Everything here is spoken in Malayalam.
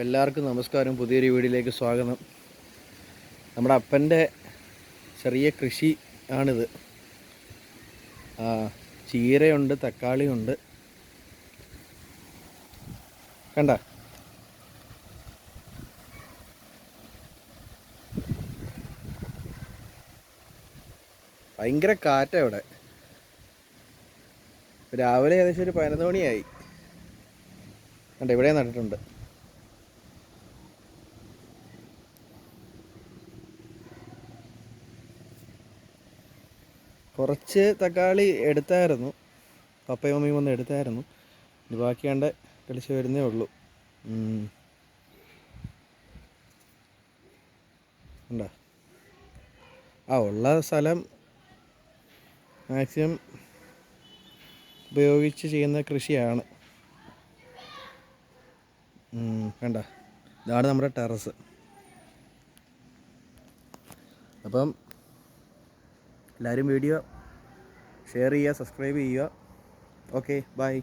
അപ്പോൾ എല്ലാവർക്കും നമസ്കാരം. പുതിയൊരു വീഡിയോയിലേക്ക് സ്വാഗതം. നമ്മുടെ അപ്പന്റെ ചെറിയ കൃഷി ആണിത്. ചീരയുണ്ട് തക്കാളിയുണ്ട്. കണ്ട? ഭയങ്കര കാറ്റാ ഇവിടെ. രാവിലെ ഏകദേശം ഒരു പതിനൊന്ന് മണിയായി. കണ്ട ഇവിടെ നട്ടിട്ടുണ്ട്. കുറച്ച് തക്കാളി എടുത്തായിരുന്നു. പപ്പയും മമ്മിയും വന്ന് എടുത്തായിരുന്നു. ഇനി ബാക്കിയാണ്ട് കളിച്ച് വരുന്നേ ഉള്ളൂ. ഉണ്ടോ? ആ ഉള്ള സ്ഥലം മാക്സിമം ഉപയോഗിച്ച് ചെയ്യുന്ന കൃഷിയാണ്. വേണ്ട ഇതാണ് നമ്മുടെ ടെറസ്. അപ്പം എല്ലാവരും വീഡിയോ ഷെയർ ചെയ്യുക സബ്സ്ക്രൈബ് ചെയ്യുക. Okay bye